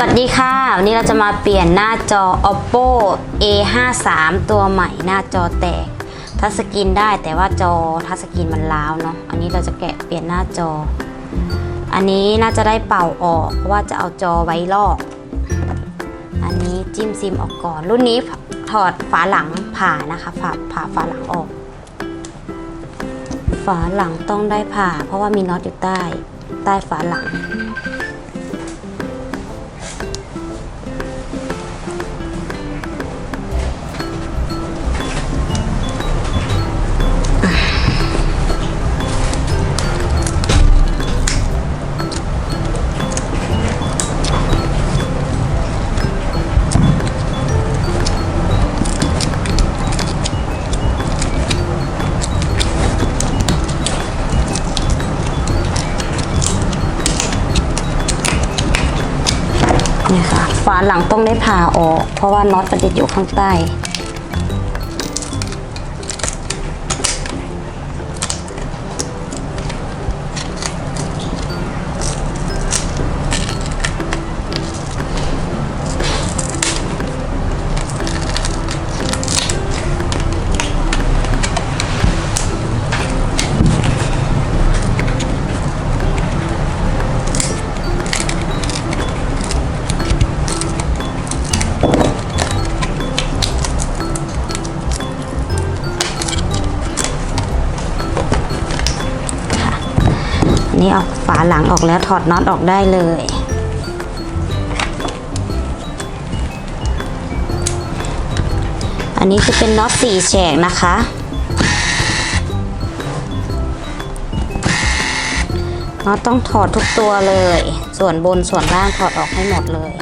วัสดีค่ะ วันนี้เราจะมาเปลี่ยนหน้าจอ oppo a 5 3ตัวใหม่หน้าจอแตก ทัชสกรีนได้แต่ว่าจอทัชสกรีนมันร้าวเนาะอันนี้เราจะแกะเปลี่ยนหน้าจอ อันนี้น่าจะได้เป่าออกเพราะว่าจะเอาจอไว้ลอก อันนี้จิ้มซิมออกก่อน รุ่นนี้ถอดฝาหลังผ่านะคะผ่าผ่าฝาหลังออก ฝาหลังต้องได้ผ่า เพราะว่ามีน็อตอยู่ใต้ ใต้ฝาหลัง เนี่ยค่ะฝาหลังต้องได้ผ่าออก เพราะว่าน็อตมันติดอยู่ข้างใต้ นนี้เอาฝาหลังออกแล้วถอดน็อตออกได้เลย อันนี้จะเป็นน็อตสี่แฉกนะคะ น็อตต้องถอดทุกตัวเลย ส่วนบนส่วนล่างถอดออกให้หมดเลย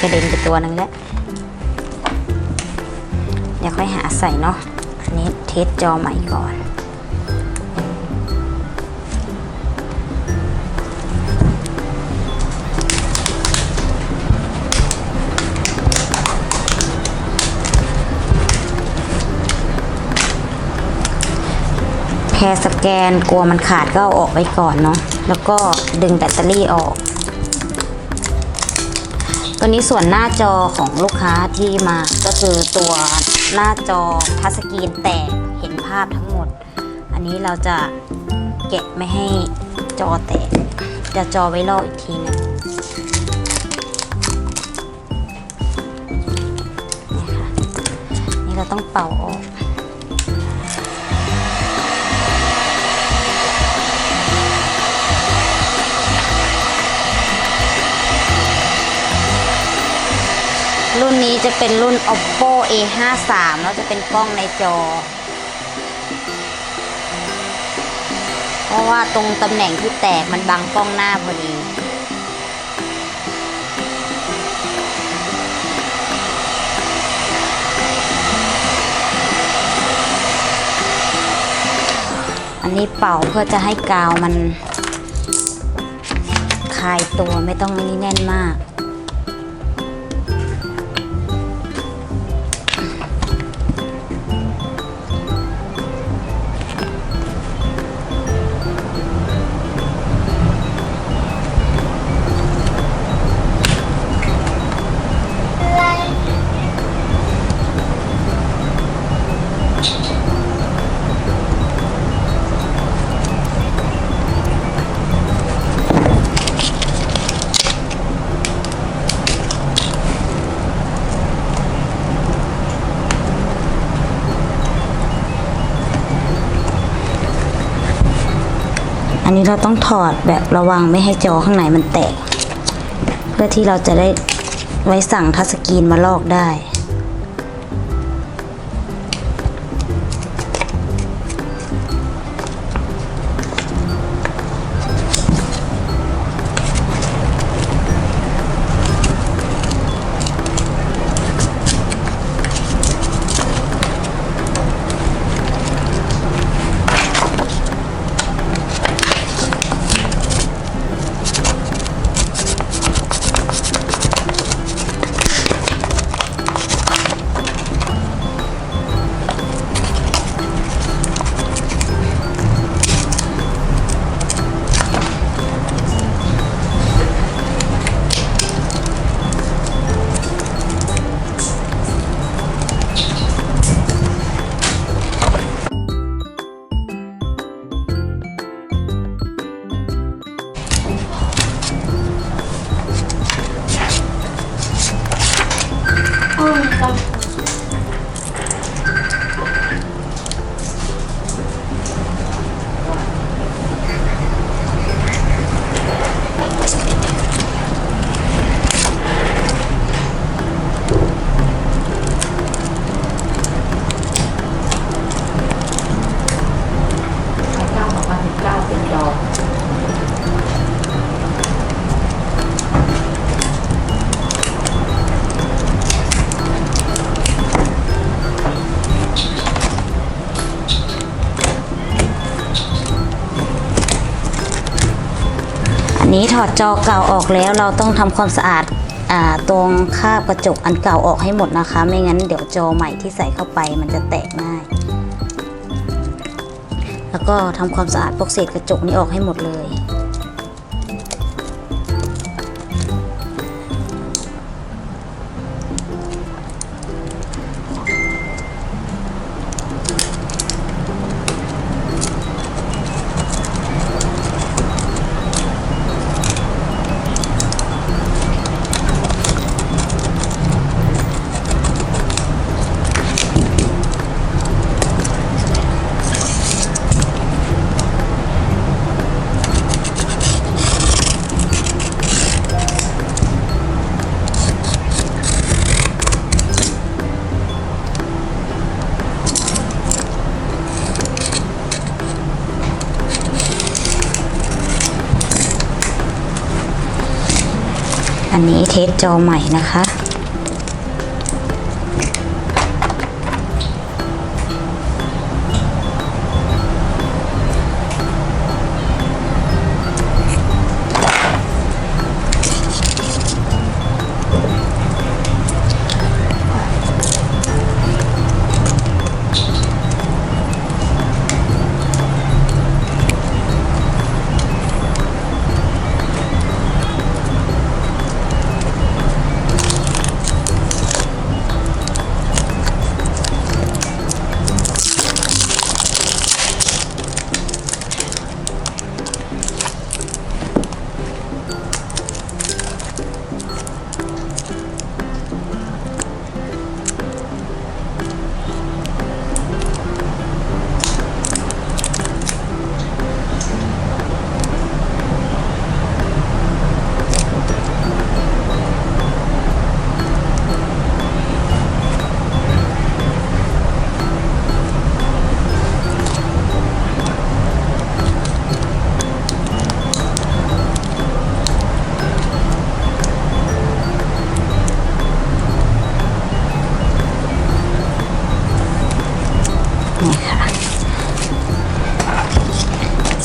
กระเด็นไปตัวหนึ่งแล้วเดี๋ยวค่อยหาใส่เนาะอันนี้เทสจอใหม่ก่อนแค่สแกนกลัวมันขาดก็เอาออกไว้ก่อนเนาะ แล้วก็ดึงแบตเตอรี่ออก ตัวนี้ส่วนหน้าจอของลูกค้าที่มาก็คือตัวหน้าจอทัชสกรีนแตกเห็นภาพทั้งหมด อันนี้เราจะเก็บไม่ให้จอแตก จะจอไว้ลอกอีกทีหนึงนี่ค่ะนี่เราต้องเป่าออก รุ่นนี้จะเป็นรุ่น oppo a 5 3 แล้วจะเป็นกล้องในจอ เพราะว่าตรงตำแหน่งที่แตกมันบังกล้องหน้าพอดีอันนี้เป่าเพื่อจะให้กาวมันคลายตัวไม่ต้องนี่แน่นมาก อันนี้เราต้องถอดแบบระวังไม่ให้จอข้างในมันแตก เพื่อที่เราจะได้ไว้สั่งทัชสกรีนมาลอกได้ อันนี้ถอดจอเก่าออกแล้วเราต้องทำความสะอาดอาตรงคาบกระจกอันเก่าออกให้หมดนะคะ ไม่งั้นเดี๋ยวจอใหม่ที่ใส่เข้าไปมันจะแตกง่าย แล้วก็ทำความสะอาดพวกเศษกระจกนี้ออกให้หมดเลย อันนี้เทสจอใหม่นะคะ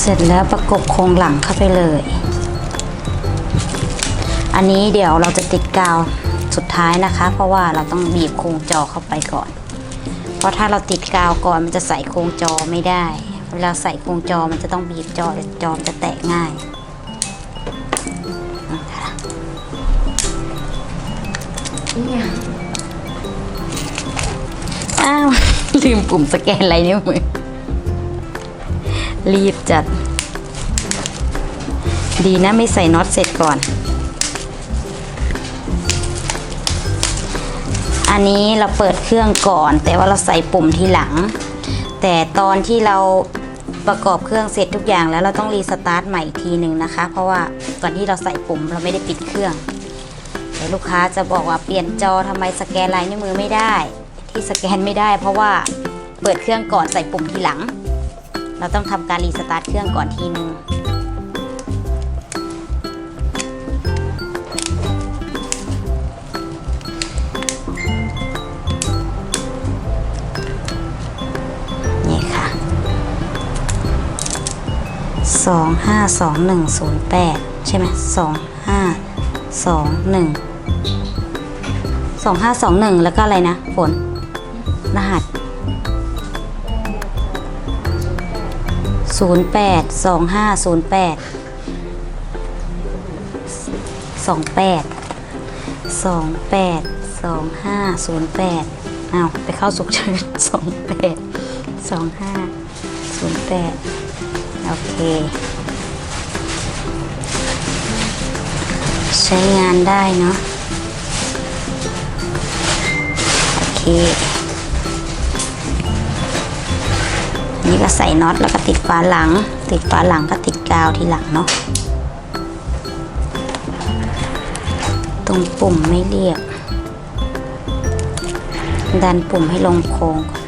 เสร็จแล้วประกบโครงหลังเข้าไปเลย อันนี้เดี๋ยวเราจะติดกาวสุดท้ายนะคะ เพราะว่าเราต้องบีบโครงจอเข้าไปก่อน เพราะถ้าเราติดกาวก่อนมันจะใส่โครงจอไม่ได้ เวลาใส่โครงจอมันจะต้องบีบจอจอมจะแตกง่ายนะคะเนี่ยอ้าวลืมปุ่มสแกนอะไรนิ้วมือ รีบจัด ดีนะไม่ใส่น็อตเสร็จก่อน อันนี้เราเปิดเครื่องก่อน แต่ว่าเราใส่ปุ่มทีหลัง แต่ตอนที่เราประกอบเครื่องเสร็จทุกอย่างแล้วเราต้องรีสตาร์ทใหม่อีกทีหนึ่งนะคะ เพราะว่าตอนที่เราใส่ปุ่มเราไม่ได้ปิดเครื่องเดี๋ยวลูกค้าจะบอกว่าเปลี่ยนจอทำไมสแกนลายนิ้วมือไม่ได้ ที่สแกนไม่ได้ เพราะว่าเปิดเครื่องก่อนใส่ปุ่มทีหลัง เราต้องทำการรีสตาร์ทเครื่องก่อนทีนึงนี่ค่ะสองห้าสองหนึ่งศูนย์แปดใช่ไหมสองห้าสองหนึ่งสองห้าสองหนึ่งแล้วก็อะไรนะ ฝน รหัส ศูนย์แปดสองห้าศูนย์แปดสองแปดสองแปดสองห้าศูนย์แปดอ้าวไปเข้าสุกเฉินสองแปดสองห้าศูนย์แปดโอเค ใช้งานได้เนาะอันนี่ ก็ใส่น็อตแล้วก็ติดฝาหลัง ติดฝาหลังก็ติดกาวทีหลังเนาะตรงปุ่มไม่เรียบ ดันปุ่มให้ลงโค้งก่อน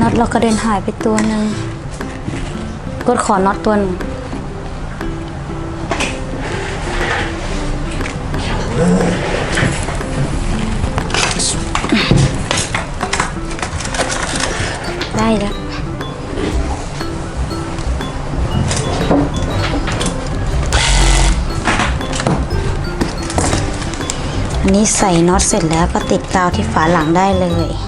น็อตเรากระเด็นหายไปตัวหนึ่งกดขอน็อตตัวหนึ่งได้แล้วอันนี้ใส่น็อตเสร็จแล้วก็ติดกาวที่ฝาหลังได้เลย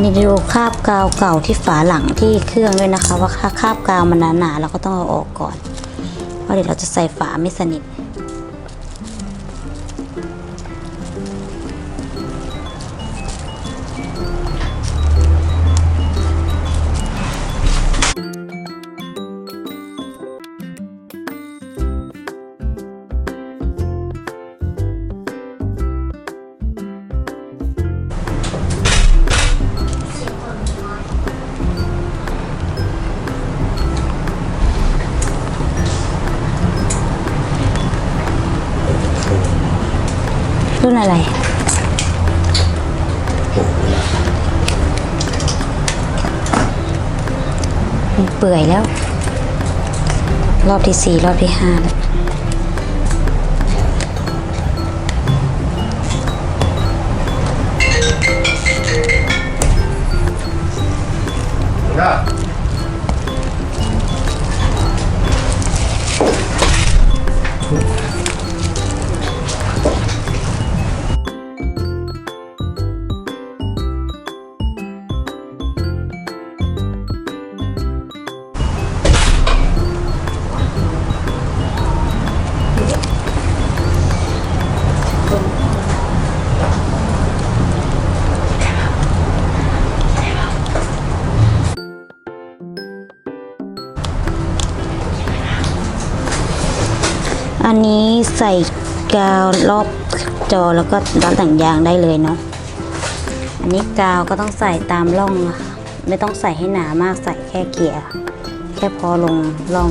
นี่ดูคราบกาวเก่าที่ฝาหลังที่เครื่องด้วยนะคะ ว่าถ้าคราบกาวมันหนาๆเราก็ต้องเอาออกก่อนเพราะเดี๋ยวเราจะใส่ฝาไม่สนิท อะไร เปื่อยแล้ว รอบที่สี่รอบที่ห้า อันนี้ใส่กาวรอบจอแล้วก็รับแต่งยางได้เลยเนาะอันนี้กาวก็ต้องใส่ตามร่องค่ะไม่ต้องใส่ให้หนามากใส่แค่เกียร์แค่พอลงร่อง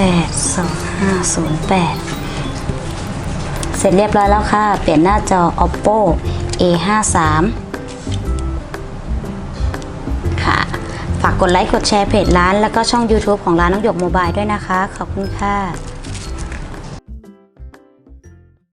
8508 เสร็จเรียบร้อยแล้วค่ะ เปลี่ยนหน้าจอ oppo a53 ค่ะ ฝากกดไลค์ กดแชร์เพจร้าน แล้วก็ช่อง YouTube ของร้านน้องหยกโมบายด้วยนะคะ ขอบคุณค่ะ